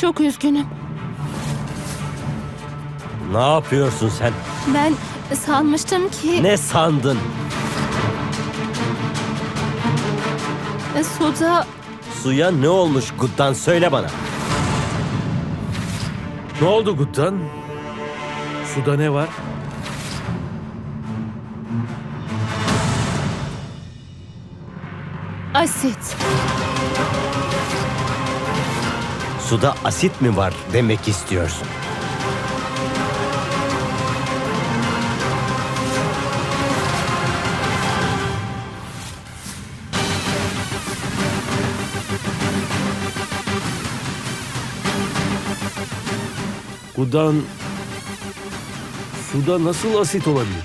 Çok üzgünüm. Ne yapıyorsun sen? Ben sanmıştım ki Ne sandın? suda Suya ne olmuş Guddan söyle bana. Ne oldu Guttan? Suda ne var? asit. Suda asit mi var demek istiyorsun? Guttan suda nasıl asit olabilir?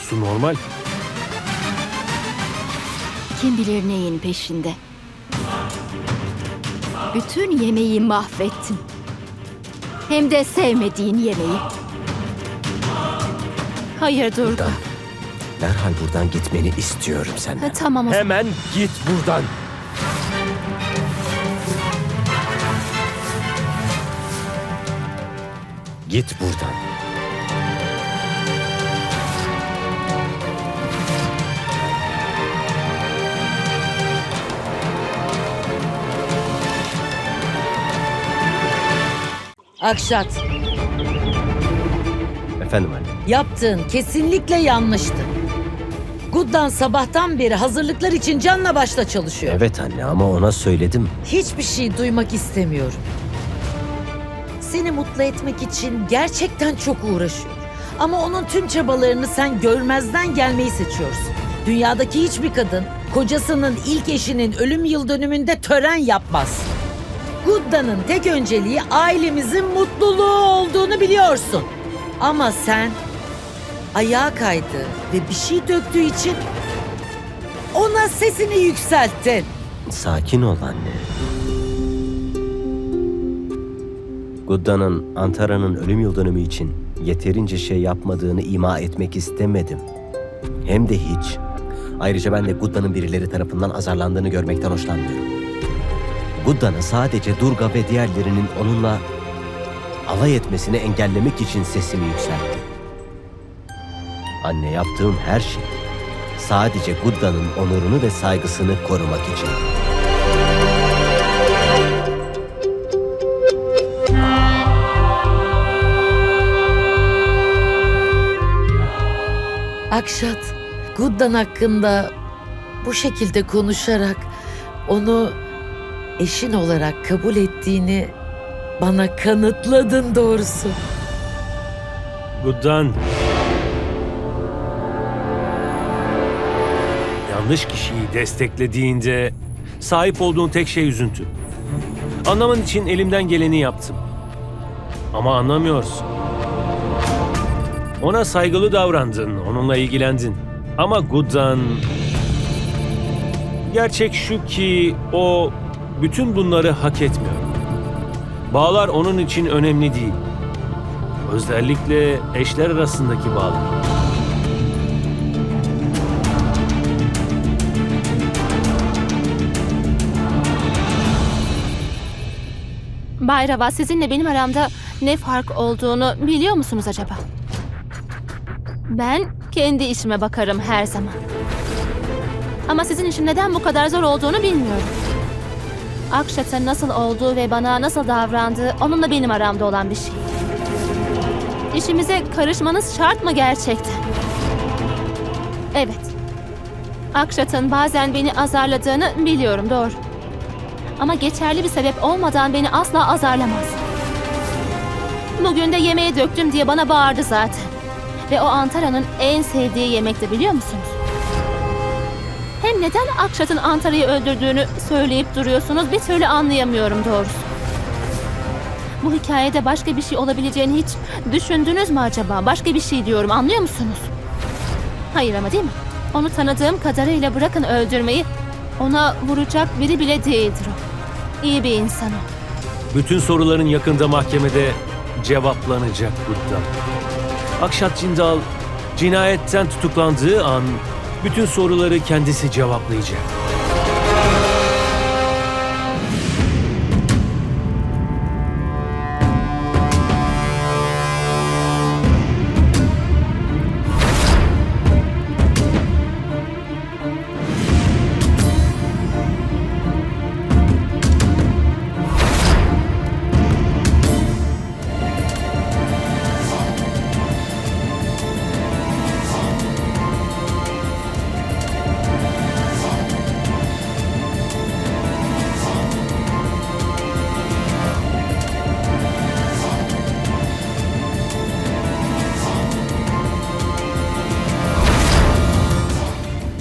Su normal. Kim bilir neyin peşinde. Bütün yemeği mahvettin. Hem de sevmediğin yemeği. Hayır Durga. Guddan. Derhal buradan gitmeni istiyorum senden. Ha, Tamam o zaman. Hemen git buradan. Git buradan. Akşat, Efendim anne. yaptığın kesinlikle yanlıştı. Guddan sabahtan beri hazırlıklar için canla başla çalışıyor. Evet anne ama ona söyledim. Hiçbir şey duymak istemiyorum. Seni mutlu etmek için gerçekten çok uğraşıyor. Ama onun tüm çabalarını sen görmezden gelmeyi seçiyorsun. Dünyadaki hiçbir kadın kocasının ilk eşinin ölüm yıl dönümünde tören yapmaz. Gudda'nın tek önceliği ailemizin mutluluğu olduğunu biliyorsun. Ama sen ayağa kaydı ve bir şey döktüğü için ona sesini yükselttin. Sakin ol anne. Gudda'nın Antara'nın ölüm yıl dönümü için yeterince şey yapmadığını ima etmek istemedim. Hem de hiç. Ayrıca ben de Gudda'nın birileri tarafından azarlandığını görmekten hoşlanmıyorum. Gudda'nın sadece Durga ve diğerlerinin onunla alay etmesini engellemek için sesimi yükselttim. Anne yaptığım her şey sadece Gudda'nın onurunu ve saygısını korumak için. Akşat, Guddan hakkında bu şekilde konuşarak onu eşin olarak kabul ettiğini bana kanıtladın doğrusu. Guttan. Yanlış kişiyi desteklediğinde sahip olduğun tek şey üzüntü. Anlaman için elimden geleni yaptım. Ama anlamıyorsun. Ona saygılı davrandın, onunla ilgilendin. Ama Guddan... Gerçek şu ki o bütün bunları hak etmiyor. Bağlar onun için önemli değil. Özellikle eşler arasındaki bağlar. Bayrava sizinle benim aramda ne fark olduğunu biliyor musunuz acaba? Ben kendi işime bakarım her zaman. Ama sizin için neden bu kadar zor olduğunu bilmiyorum. Akşat'ın nasıl olduğu ve bana nasıl davrandığı onunla benim aramda olan bir şey. İşimize karışmanız şart mı gerçekten? Evet. Akşat'ın bazen beni azarladığını biliyorum doğru. Ama geçerli bir sebep olmadan beni asla azarlamaz. Bugün de yemeğe döktüm diye bana bağırdı zaten. Ve o Antara'nın en sevdiği yemekti biliyor musunuz? Hem neden Akşat'ın Antara'yı öldürdüğünü söyleyip duruyorsunuz bir türlü anlayamıyorum doğrusu. Bu hikayede başka bir şey olabileceğini hiç düşündünüz mü acaba? Başka bir şey diyorum anlıyor musunuz? Hayır ama değil mi? Onu tanıdığım kadarıyla bırakın öldürmeyi. Ona vuracak biri bile değildir o. İyi bir insan o. Bütün soruların yakında mahkemede cevaplanacak Guddan. Akşat Cindal cinayetten tutuklandığı an bütün soruları kendisi cevaplayacak.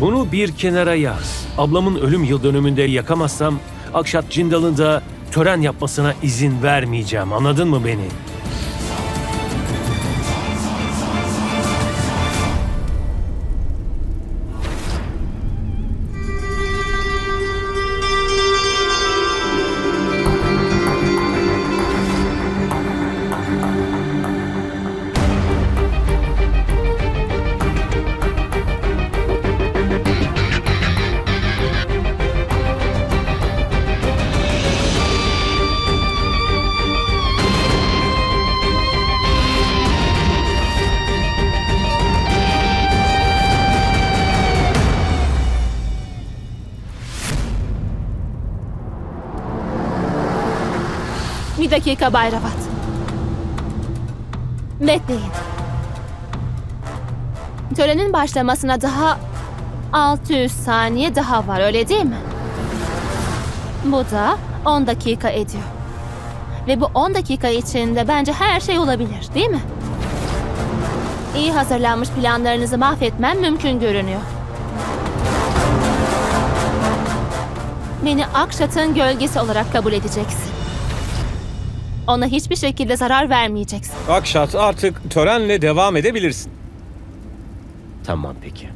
Bunu bir kenara yaz. Ablamın ölüm yıl dönümünde yakamazsam Akşat Cindal'ın da tören yapmasına izin vermeyeceğim. Anladın mı beni? Dakika Bay Ravat. Bekleyin. Törenin başlamasına daha 600 saniye daha var öyle değil mi? Bu da 10 dakika ediyor. Ve bu 10 dakika içinde bence her şey olabilir değil mi? İyi hazırlanmış planlarınızı mahvetmem mümkün görünüyor. Beni Akşat'ın gölgesi olarak kabul edeceksin. Ona hiçbir şekilde zarar vermeyeceksin. Akşat artık törenle devam edebilirsin. Tamam peki.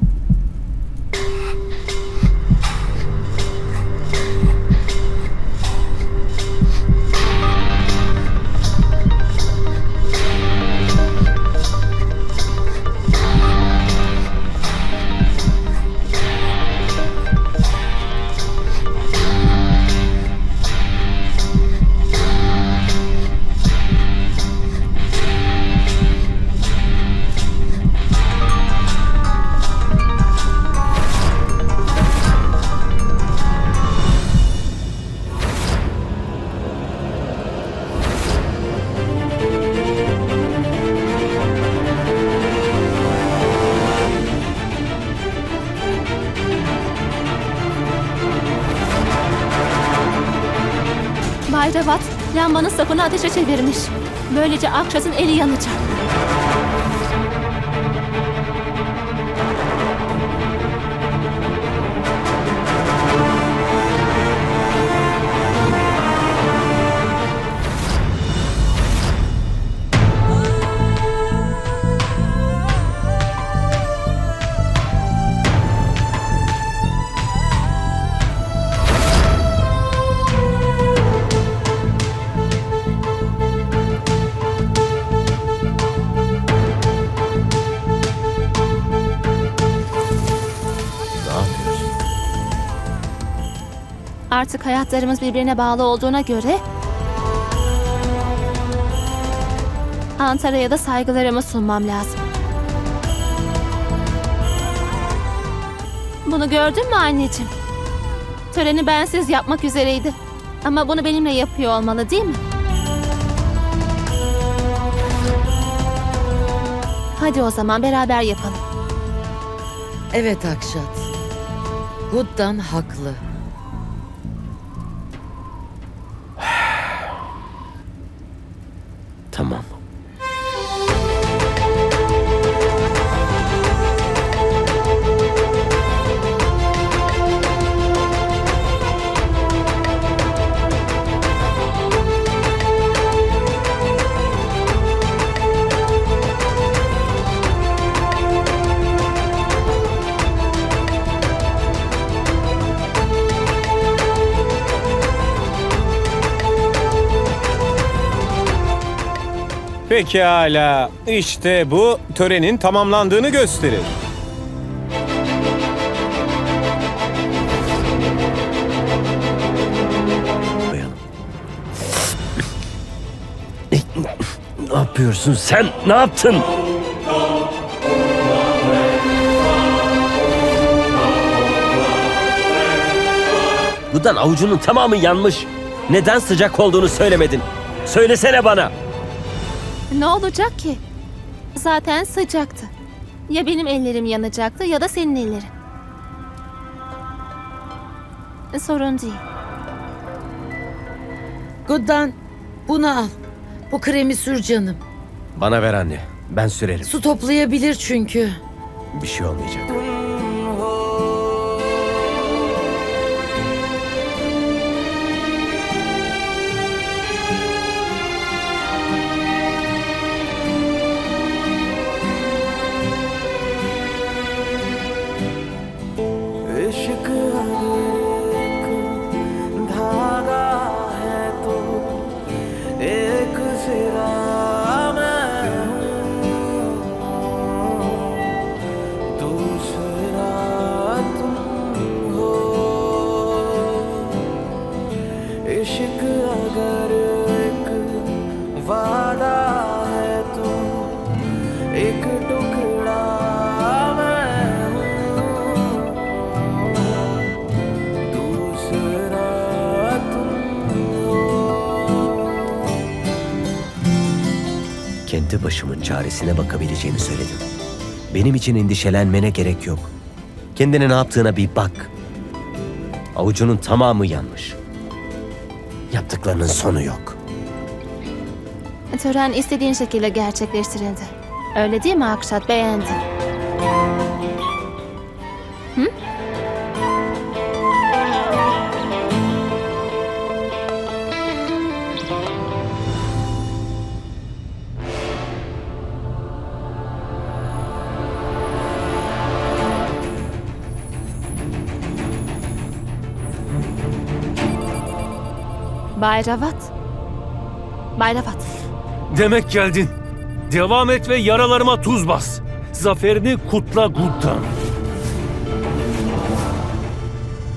Bay Ravat lambanın sapını ateşe çevirmiş. Böylece Akşat'ın eli yanacak. Artık hayatlarımız birbirine bağlı olduğuna göre... Antalya'ya da saygılarımı sunmam lazım. Bunu gördün mü anneciğim? Töreni bensiz yapmak üzereydi. Ama bunu benimle yapıyor olmalı değil mi? Hadi o zaman beraber yapalım. Evet Akşat. Guddan haklı. Pekala. İşte bu törenin tamamlandığını gösterir. Ne yapıyorsun sen? Ne yaptın? Budan avucunun tamamı yanmış. Neden sıcak olduğunu söylemedin? Söylesene bana. Ne olacak ki? Zaten sıcaktı. Ya benim ellerim yanacaktı ya da senin ellerin. Sorun değil. Guddan bunu al. Bu kremi sür canım. Bana ver anne. Ben sürerim. Su toplayabilir çünkü. Bir şey olmayacak. Başımın çaresine bakabileceğimi söyledim. Benim için endişelenmene gerek yok. Kendine ne yaptığına bir bak. Avucunun tamamı yanmış. Yaptıklarının sonu yok. Tören istediğin şekilde gerçekleştirildi. Öyle değil mi Akşat? Beğendin. Bay Ravat. Bay Ravat. Demek geldin. Devam et ve yaralarıma tuz bas. Zaferini kutla Guddan.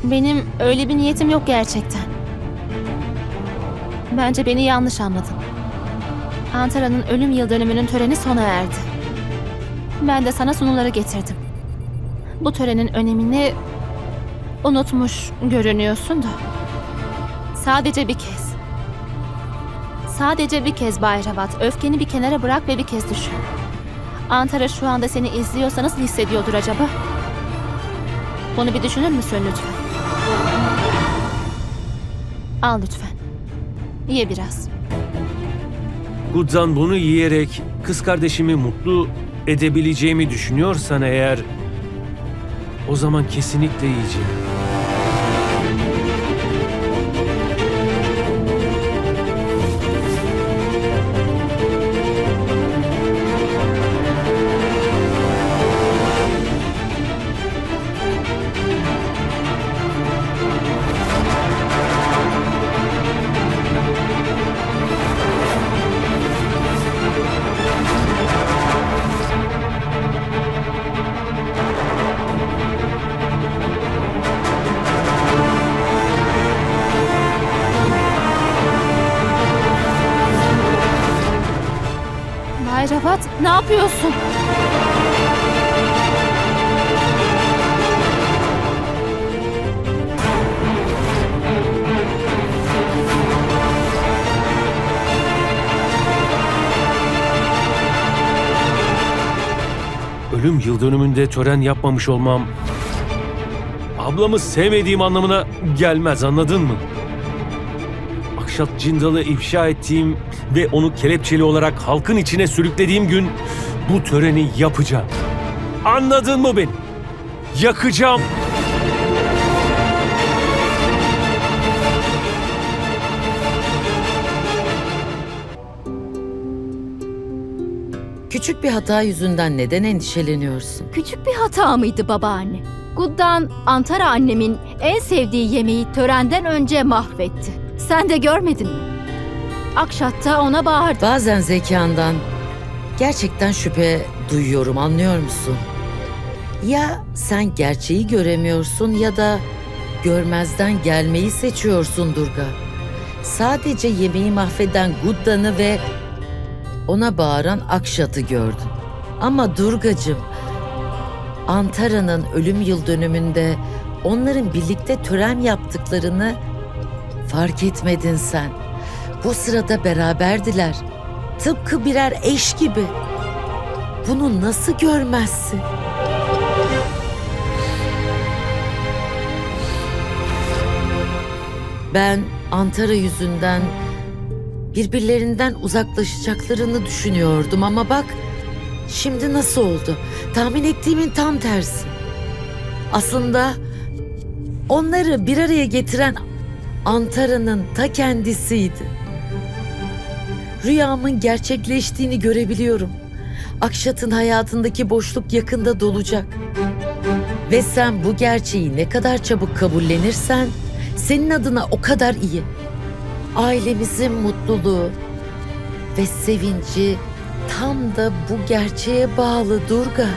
Benim öyle bir niyetim yok gerçekten. Bence beni yanlış anladın. Antara'nın ölüm yıl dönümünün töreni sona erdi. Ben de sana sunuları getirdim. Bu törenin önemini unutmuş görünüyorsun da. Sadece bir kez. Sadece bir kez Bay Ravat. Öfkeni bir kenara bırak ve bir kez düşün. Antara şu anda seni izliyorsa nasıl hissediyordur acaba? Bunu bir düşünür müsün lütfen? Al lütfen. Ye biraz. Guddan bunu yiyerek kız kardeşimi mutlu edebileceğimi düşünüyorsan eğer o zaman kesinlikle yiyeceğim. Bay Ravat ne yapıyorsun? Ölüm yıl dönümünde tören yapmamış olmam ablamı sevmediğim anlamına gelmez anladın mı? Akşat Cindal'ı ifşa ettiğim ve onu kelepçeli olarak halkın içine sürüklediğim gün bu töreni yapacağım. Anladın mı beni? Yakacağım. Küçük bir hata yüzünden neden endişeleniyorsun? Küçük bir hata mıydı babaanne? Guddan Antara annemin en sevdiği yemeği törenden önce mahvetti. Sen de görmedin mi? Akşat da ona bağırdı. Bazen zekandan gerçekten şüphe duyuyorum anlıyor musun? Ya sen gerçeği göremiyorsun ya da görmezden gelmeyi seçiyorsun Durga. Sadece yemeği mahveden Guddan'ı ve ona bağıran Akşat'ı gördün. Ama Durgacığım, Antara'nın ölüm yıl dönümünde onların birlikte tören yaptıklarını fark etmedin sen. Bu sırada beraberdiler. Tıpkı birer eş gibi. Bunu nasıl görmezsin? Ben Antara yüzünden birbirlerinden uzaklaşacaklarını düşünüyordum ama bak şimdi nasıl oldu? Tahmin ettiğimin tam tersi. Aslında onları bir araya getiren Antara'nın ta kendisiydi. Rüyamın gerçekleştiğini görebiliyorum. Akşat'ın hayatındaki boşluk yakında dolacak. Ve sen bu gerçeği ne kadar çabuk kabullenirsen senin adına o kadar iyi. Ailemizin mutluluğu ve sevinci tam da bu gerçeğe bağlı Durga.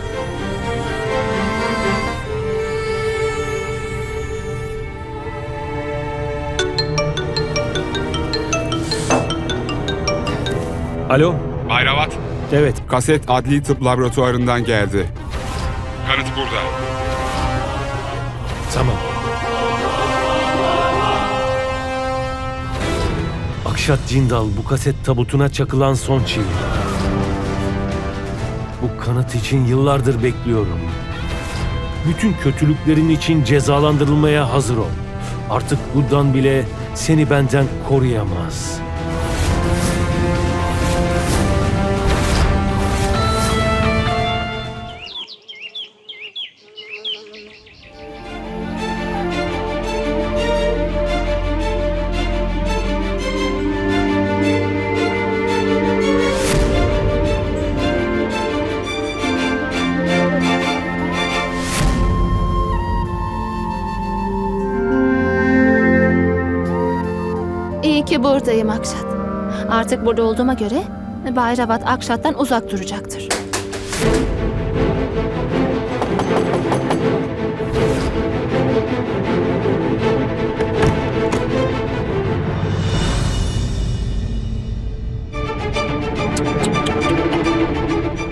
Alo? Bayravat, Evet. kaset adli tıp laboratuvarından geldi. Kanıt burada. Tamam. Akşat Cindal bu kaset tabutuna çakılan son çivi. kanıt için yıllardır bekliyorum. Bütün kötülüklerin için cezalandırılmaya hazır ol. Artık Guddan bile seni benden koruyamaz. Artık burada olduğuma göre Bay Ravat Akşat'tan uzak duracaktır.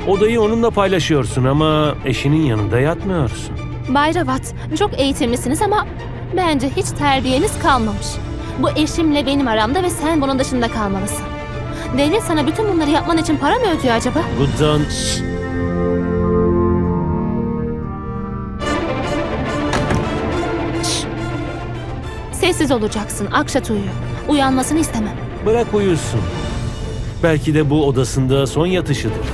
Odayı onunla paylaşıyorsun ama eşinin yanında yatmıyorsun. Bay Ravat, çok eğitimlisiniz ama bence hiç terbiyeniz kalmamış. Bu eşimle benim aramda ve sen bunun dışında kalmalısın. Devlet sana bütün bunları yapman için para mı ödüyor acaba? Guddan... Sessiz olacaksın. Akşat uyuyor. Uyanmasını istemem. Bırak uyusun. Belki de bu odasında son yatışıdır.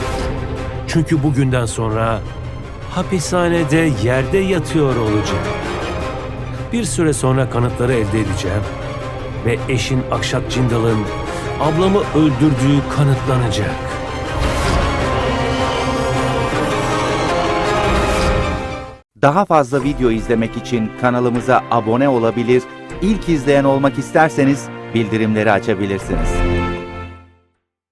Çünkü bugünden sonra hapishanede yerde yatıyor olacak. Bir süre sonra kanıtları elde edeceğim ve eşin Akşat Cindal'ın ablamı öldürdüğü kanıtlanacak. Daha fazla video izlemek için kanalımıza abone olabilir, ilk izleyen olmak isterseniz bildirimleri açabilirsiniz.